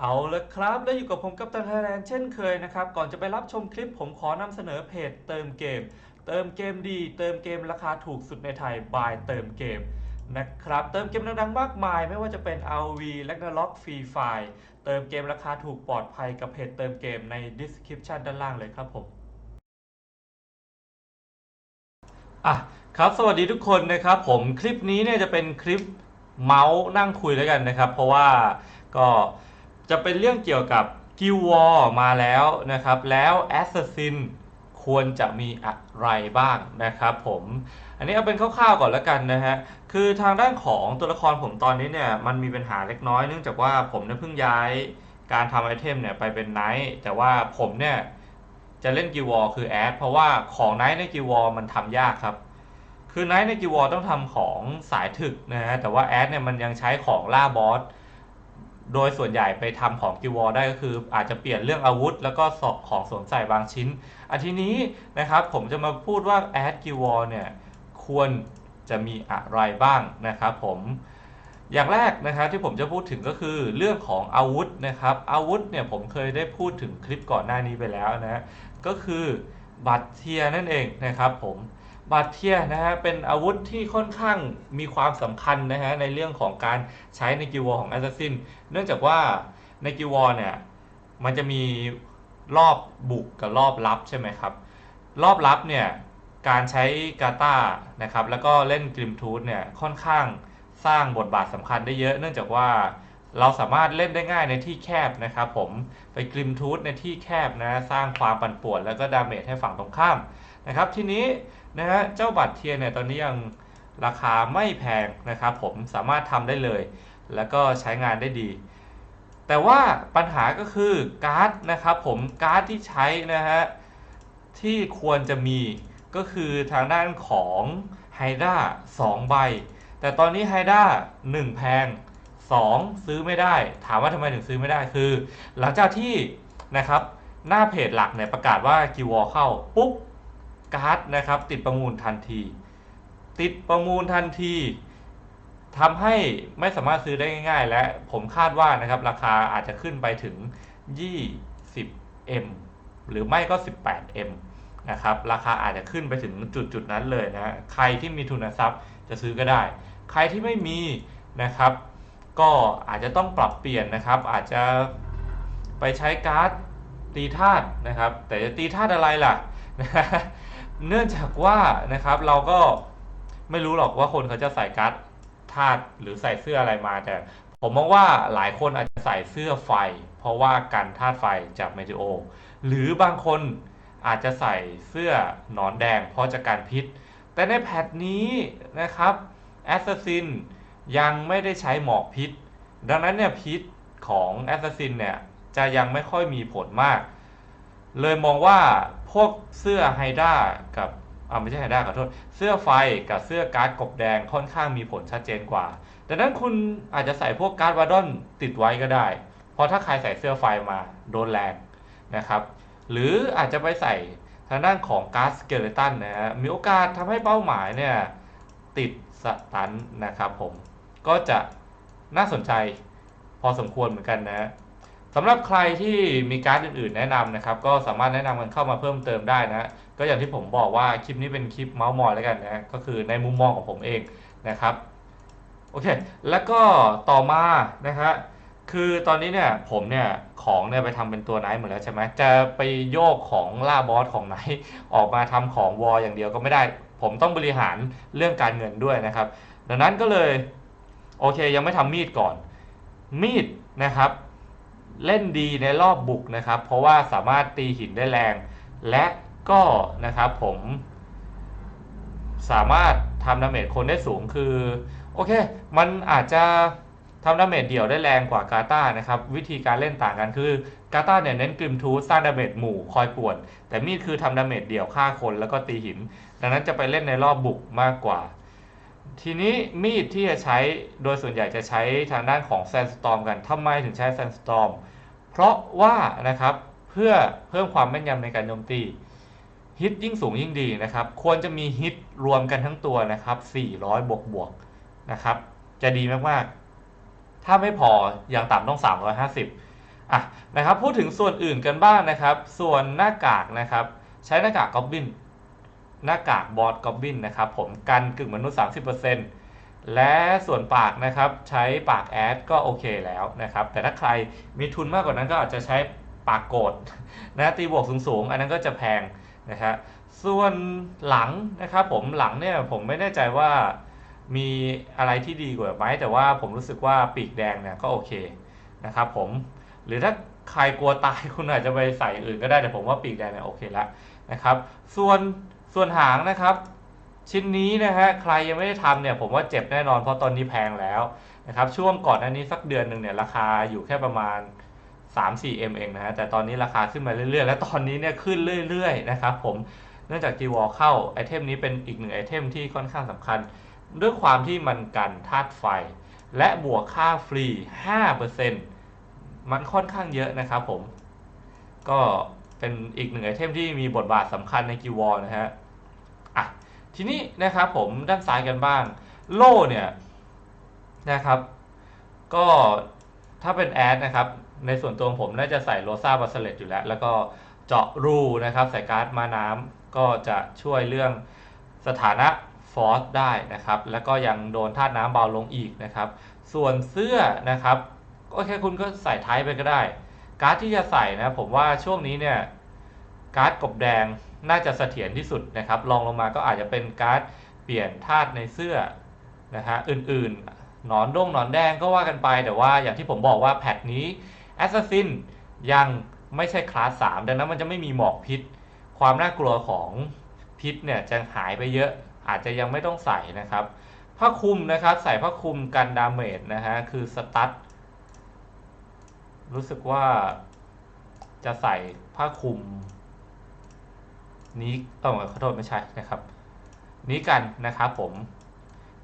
เอาละครับ แล้วอยู่กับผมกับตันไทยแลนด์เช่นเคยนะครับ ก่อนจะไปรับชมคลิปผมขอนำเสนอเพจเติมเกม เติมเกมดี เติมเกมราคาถูกสุดในไทยบายเติมเกมนะครับ เติมเกมดังๆมากมาย ไม่ว่าจะเป็น RV และก็ล็อกฟรีไฟเติมเกมราคาถูกปลอดภัยกับเพจเติมเกมใน description ด้านล่างเลยครับผมอะครับ สวัสดีทุกคนนะครับผมคลิปนี้เนี่ยจะเป็นคลิปเมาส์นั่งคุยแล้วกันนะครับ เพราะว่าก็ จะเป็นเรื่องเกี่ยวกับกิววอมาแล้วนะครับ แล้ว Assassin ควรจะมีอะไรบ้างนะครับผมอันนี้เอาเป็นคร่าวๆก่อนแล้วกันนะฮะ คือทางด้านของตัวละครผมตอนนี้เนี่ยมันมีปัญหาเล็กน้อยเนื่องจากว่าผมเนี่ยเพิ่งย้ายการทำไอเทมเนี่ยไปเป็นไนท์แต่ว่าผมเนี่ยจะเล่นกิววอคือแอดเพราะว่าของไนท์ในกิววอมันทำยากครับ คือไนท์ในกิวอต้องทำของสายถึกนะฮะแต่ว่าแอดเนี่ยมันยังใช้ของล่าบอส โดยส่วนใหญ่ไปทำของกิวอได้ก็คือ อาจจะเปลี่ยนเรื่องอาวุธ แล้วก็สอบของสวมใส่บางชิ้นอันทีนี้นะครับผมจะมาพูดว่าแอดกิวอเนี่ยควรจะมีอะไรบ้างนะครับผมอย่างแรกนะครับที่ผมจะพูดถึงก็คือเรื่องของอาวุธนะครับอาวุธเนี่ยผมเคยได้พูดถึงคลิปก่อนหน้านี้ไปแล้วนะก็คือบัตรเทียนั่นเองนะครับผม บาดเทียนะฮะเป็นอาวุธที่ค่อนข้างมีความสำคัญนะฮะในเรื่องของการใช้ในกิวอของแอสซัสซินเนื่องจากว่าในกิวอเนี่ยมันจะมีรอบบุกกับรอบรับใช่ไหมครับ รอบรับเนี่ยการใช้กาตานะครับแล้วก็เล่นกริมทูธเนี่ยค่อนข้างสร้างบทบาทสำคัญได้เยอะ เนื่องจากว่าเราสามารถเล่นได้ง่ายในที่แคบนะครับผมไปกริมทูธในที่แคบนะสร้างความปั่นป่วน แล้วก็ดาเมจให้ฝั่งตรงข้ามนะครับทีนี้ นะฮะเจ้าบัตรเทียนเนี่ยตอนนี้ยังราคาไม่แพงนะครับผมสามารถทำได้เลย แล้วก็ใช้งานได้ดี แต่ว่าปัญหาก็คือการ์ดนะครับผมการ์ดที่ใช้นะฮะที่ควรจะมีก็คือทางด้านของไฮด้า2ใบ แต่ตอนนี้ไฮด้า1แพง 2 ซื้อไม่ได้ ถามว่าทำไมถึงซื้อไม่ได้คือ หลังจากที่นะครับหน้าเพจหลักเนี่ยประกาศว่ากิวอเข้าปุ๊บ การ์ดนะครับติดประมูลทันที ติดประมูลทันทีทำให้ไม่สามารถซื้อได้ง่าย ๆ และผมคาดว่านะครับราคาอาจจะขึ้นไปถึง 20m หรือไม่ก็ 18m นะครับราคาอาจจะขึ้นไปถึงจุดจุดๆนั้นเลยนะใครที่มีทุนทรัพย์จะซื้อก็ได้ ใครที่ไม่มีนะครับ ก็อาจจะต้องปรับเปลี่ยนนะครับ อาจจะไปใช้การ์ดตีธาตุนะครับ แต่จะตีธาตุอะไรล่ะ เนื่องจากว่านะครับเราก็ไม่รู้หรอกว่าคนเขาจะใส่การ์ดธาตุหรือใส่เสื้ออะไรมา แต่ผมมองว่าหลายคนอาจจะใส่เสื้อไฟ เพราะว่ากันธาตุไฟจากเมทิโอ หรือบางคนอาจจะใส่เสื้อหนอนแดง เพราะจะการพิษ แต่ในแพทนี้นะครับแอสซัสซินยังไม่ได้ใช้หมอกพิษ ดังนั้นเนี่ยพิษของแอสซัสซินเนี่ยจะยังไม่ค่อยมีผลมาก เลยมองว่า วกเสื้อไฮด้ากับอ่าไม่ใช่ไฮด้าขอโทษ เสื้อไฟกับเสื้อการ์ดกบแดงค่อนข้างมีผลชัดเจนกว่าดังนั้นคุณอาจจะใส่พวกการ์ดวาดอนติดไว้ก็ได้ เพราะถ้าใครใส่เสื้อไฟมาโดนแรงนะครับ หรืออาจจะไปใส่ทางด้านของการ์ดสเกเลตันนะฮะมีโอกาสทำให้เป้าหมายเนี่ยติดสตันนะครับผมก็จะน่าสนใจพอสมควรเหมือนกันนะ สำหรับใครที่มีการ์ดอื่นๆ แนะนำนะครับ ก็สามารถแนะนำกันเข้ามาเพิ่มเติมได้นะก็อย่างที่ผมบอกว่าคลิปนี้เป็นคลิปเมาส์มอยแล้วกันนะก็คือในมุมมองของผมเองนะครับโอเค แล้วก็ต่อมานะฮะคือตอนนี้เนี่ยผมเนี่ยของเนี่ยไปทำเป็นตัวไนท์หมดแล้วใช่ไหมจะไปโยกของล่าบอสของไนท์ออกมาทำของวอลอย่างเดียวก็ไม่ได้ ผมต้องบริหารเรื่องการเงินด้วยนะครับ ดังนั้นก็เลยโอเคยังไม่ทำมีดก่อนมีดนะครับ เล่นดีในรอบบุกนะครับ เพราะว่าสามารถตีหินได้แรง และก็นะครับผมสามารถทำดาเมจคนได้สูงคือ โอเค มันอาจจะทำดาเมจเดี่ยวได้แรงกว่ากาตานะครับ วิธีการเล่นต่างกันคือกาตาเนี่ยเน้นกริมทูสร้างดาเมจหมู่คอยป่วน แต่มีดคือทำดาเมจเดี่ยวฆ่าคนแล้วก็ตีหิน ดังนั้นจะไปเล่นในรอบบุกมากกว่า ทีนี้มีดที่จะใช้โดยส่วนใหญ่จะใช้ทางด้านของแซนสตอมกันทำไมถึงใช้แซนสตอม เพราะว่านะครับเพื่อเพิ่มความแม่นยำในการโจมตีฮิตยิ่งสูงยิ่งดีนะครับ ควรจะมีฮิตรวมกันทั้งตัวนะครับ 400 บวกบวกนะครับ จะดีมากๆ ถ้าไม่พออย่างต่ำต้อง 350อะนะครับ พูดถึงส่วนอื่นกันบ้างนะครับ ส่วนหน้ากากนะครับ ใช้หน้ากากกอบบินหน้ากากบอดกอบบินนะครับ ผมกันกึ่งมนุษย์ 30% และส่วนปากนะครับใช้ปากแอดก็โอเคแล้วนะครับ แต่ถ้าใครมีทุนมากกว่านั้นก็อาจจะใช้ปากโกดนะตีบวกสูงๆ อันนั้นก็จะแพงนะฮะส่วนหลังนะครับผมหลังเนี่ยผมไม่แน่ใจว่ามีอะไรที่ดีกว่าไหมแต่ว่าผมรู้สึกว่าปีกแดงเนี่ยก็โอเคนะครับผมหรือถ้าใครกลัวตายคุณอาจจะไปใส่อื่นก็ได้แต่ผมว่าปีกแดงเนี่ยโอเคแล้วนะครับ ส่วนส่วนหางนะครับ ชิ้นนี้นะฮะใครยังไม่ได้ทำเนี่ยผมว่าเจ็บแน่นอนเพราะตอนนี้แพงแล้วนะครับช่วงก่อนอันนี้สักเดือนหนึ่งเนี่ยราคาอยู่แค่ประมาณ 3-4M เองนะฮะแต่ตอนนี้ราคาขึ้นมาเรื่อยๆ และตอนนี้เนี่ยขึ้นเรื่อยๆนะครับผมเนื่องจาก g w a l เข้าไอเทมนี้เป็นอีกหนึ่งไอเทมที่ค่อนข้างสำคัญด้วยความที่มันกันธาตุไฟ และบวกค่าฟรี 5%มันค่อนข้างเยอะนะครับผม ก็เป็นอีกหนึ่งไอเทมที่มีบทบาทสำคัญในกิวอลนะฮะอะ ทีนี้นะครับผมด้านซ้ายกันบ้าง โล่เนี่ยนะครับ ก็ถ้าเป็นแอดนะครับ ในส่วนตัวของผมน่าจะใส่โรซาบัสเลตอยู่แล้ว แล้วก็เจาะรูนะครับใส่การ์ดมาน้ำก็จะช่วยเรื่องสถานะฟอสได้นะครับ แล้วก็ยังโดนธาตุน้ำเบาลงอีกนะครับ ส่วนเสื้อนะครับก็แค่คุณก็ใส่ไทยไปก็ได้ การ์ดที่จะใส่นะผมว่าช่วงนี้เนี่ยการ์ดกบแดง น่าจะเสถียรที่สุดนะครับลองลงมาก็อาจจะเป็นการ์ดเปลี่ยนธาตุในเสื้อนะฮะอื่นๆ หนอนด้งหนอนแดงก็ว่ากันไป แต่ว่าอย่างที่ผมบอกว่าแพทนี้แอสซัสซินยังไม่ใช่คลาส3ดังนั้นมันจะไม่มีหมอกพิษ ความน่ากลัวของพิษเนี่ยจะหายไปเยอะอาจจะยังไม่ต้องใส่นะครับผ้าคลุมนะครับใส่ผ้าคลุมกันดาเมจนะฮะคือสตั๊ดรู้สึกว่าจะใส่ผ้าคลุม นี้ต้อขอโทษไม่ใช่นะครับ นี้กันนะครับผม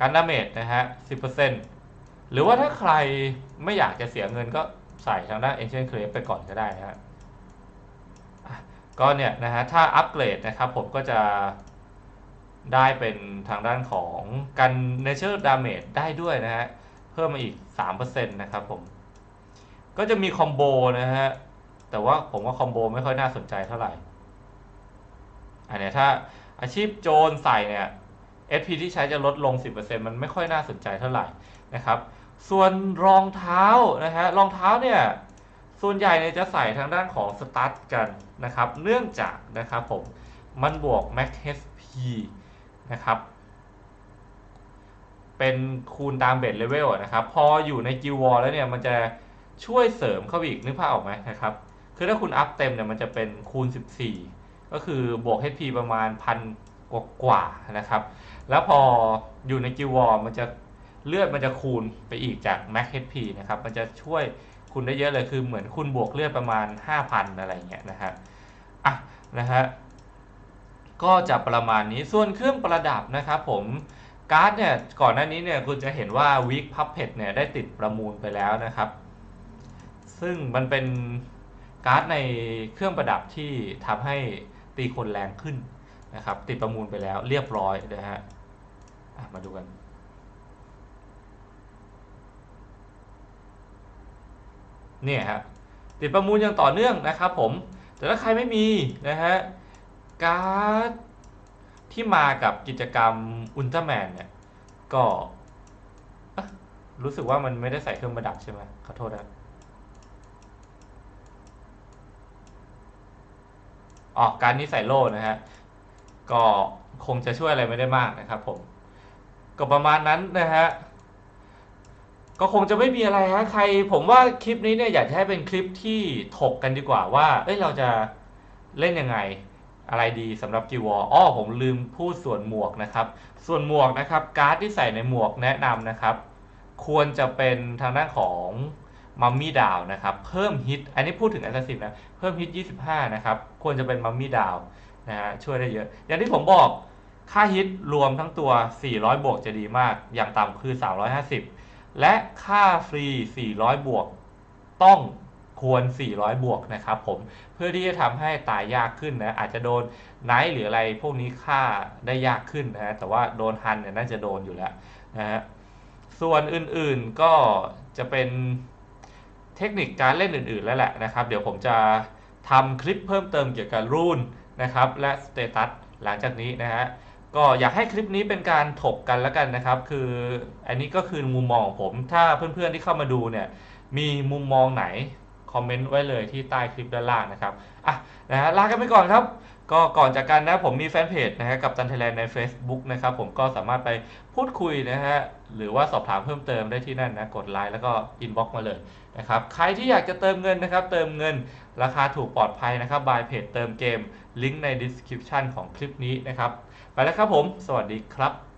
กันดาเมจนะฮะ10%หรือว่าถ้าใครไม่อยากจะเสียเงินก็ใส่ทางด้าน Ancient Clave ไปก่อนก็ได้นะฮะก็เนี่ยนะฮะถ้าอัปเกรดนะครับผมก็จะได้เป็นทางด้านของกัน Nature Damage ได้ด้วยนะฮะ เพิ่มมาอีก 3%นะครับผม ก็จะมีคอมโบนะฮะ แต่ว่าผมว่าคอมโบไม่ค่อยน่าสนใจเท่าไหร่ อันนี้ถ้าอาชีพโจรใส่เนี่ย SP ที่ใช้จะลดลง 10%มันไม่ค่อยน่าสนใจเท่าไหร่นะครับ ส่วนรองเท้านะฮะรองเท้าเนี่ยส่วนใหญ่เนี่ยจะใส่ทางด้านของสตาร์ทกันนะครับ เนื่องจากนะครับผมมันบวก Max HP นะครับ เป็นคูณตามเบสเลเวลนะครับ พออยู่ในกิววอลแล้วเนี่ยมันจะช่วยเสริมเข้าไปอีกนึกภาพออกไหมนะครับ คือถ้าคุณอัพเต็มเนี่ยมันจะเป็นคูณ 14 ก็คือบวก HP ประมาณพันกว่าๆนะครับ แล้วพออยู่ในกิววอมันจะเลือดมันจะคูณไปอีกจาก Max HP นะครับ มันจะช่วยคุณได้เยอะเลยคือเหมือนคุณบวกเลือดประมาณ 5,000 อะไรเงี้ยนะฮะอะนะฮะก็จะประมาณนี้ส่วนเครื่องประดับนะครับผมการ์ดเนี่ยก่อนหน้านี้เนี่ยคุณจะเห็นว่าวิกพับเพจเนี่ยได้ติดประมูลไปแล้วนะครับ ซึ่งมันเป็นการ์ดในเครื่องประดับที่ทำให้ ตีคนแรงขึ้นนะครับ ติดประมูลไปแล้วเรียบร้อยนะฮะมาดูกันเนี่ยฮะติดประมูลอย่างต่อเนื่องนะครับผม แต่ถ้าใครไม่มีนะฮะการ์ดที่มากับกิจกรรมอุลตร้าแมนเนี่ยก็รู้สึกว่ามันไม่ได้ใส่เครื่องประดับใช่ไหมขอโทษนะ ออกการนี้ใส่โล่นะฮะก็คงจะช่วยอะไรไม่ได้มากนะครับผม ก็ประมาณนั้นนะฮะก็คงจะไม่มีอะไรฮะใคร ผมว่าคลิปนี้เนี่ยอยากให้เป็นคลิปที่ถกกันดีกว่าว่า เอ้ยเราจะเล่นยังไงอะไรดีสำหรับกิวออ้อผมลืมพูดส่วนหมวกนะครับ ส่วนหมวกนะครับ การ์ดที่ใส่ในหมวกแนะนำนะครับ ควรจะเป็นทางด้านของ มัมมี่ดาวนะครับ เพิ่มฮิต อันนี้พูดถึงแอสซัสซินนะ เพิ่มฮิต 25 นะครับ ควรจะเป็นมัมมี่ดาวนะฮะ ช่วยได้เยอะ อย่างที่ผมบอก ค่าฮิตรวมทั้งตัว 400 บวกจะดีมาก อย่างต่ำคือ 350 และค่าฟรี 400 บวก ต้องควร 400 บวกนะครับผม เพื่อที่จะทำให้ตายยากขึ้นนะ อาจจะโดนไนท์หรืออะไรพวกนี้ฆ่าได้ยากขึ้นนะฮะแต่ว่าโดนฮันเนี่ยน่าจะโดนอยู่แล้วนะฮะ ส่วนอื่นๆก็จะเป็น เทคนิคการเล่นอื่น ๆ แล้วแหละนะครับ เดี๋ยวผมจะทำคลิปเพิ่มเติมเกี่ยวกับรูนนะครับและสเตตัสหลังจากนี้นะฮะก็อยากให้คลิปนี้เป็นการถกกันแล้วกันนะครับ คืออันนี้ก็คือมุมมองของผม ถ้าเพื่อนๆที่เข้ามาดูเนี่ยมีมุมมองไหนคอมเมนต์ไว้เลยที่ใต้คลิปด้านล่างนะครับอะนะฮะลากันไปก่อนครับ ก็ก่อนจากกันนะผมมีแฟนเพจนะฮะกับตันไทยแลนใน Facebook นะครับผมก็สามารถไปพูดคุยนะฮะหรือว่าสอบถามเพิ่มเติมได้ที่นั่นนะกดไลน์แล้วก็อินบ็อกซ์มาเลย นะครับใครที่อยากจะเติมเงินนะครับ เติมเงินราคาถูกปลอดภัยนะครับบายเพจเติมเกมลิงก์ใน description ของคลิปนี้นะครับ ไปแล้วครับผม สวัสดีครับ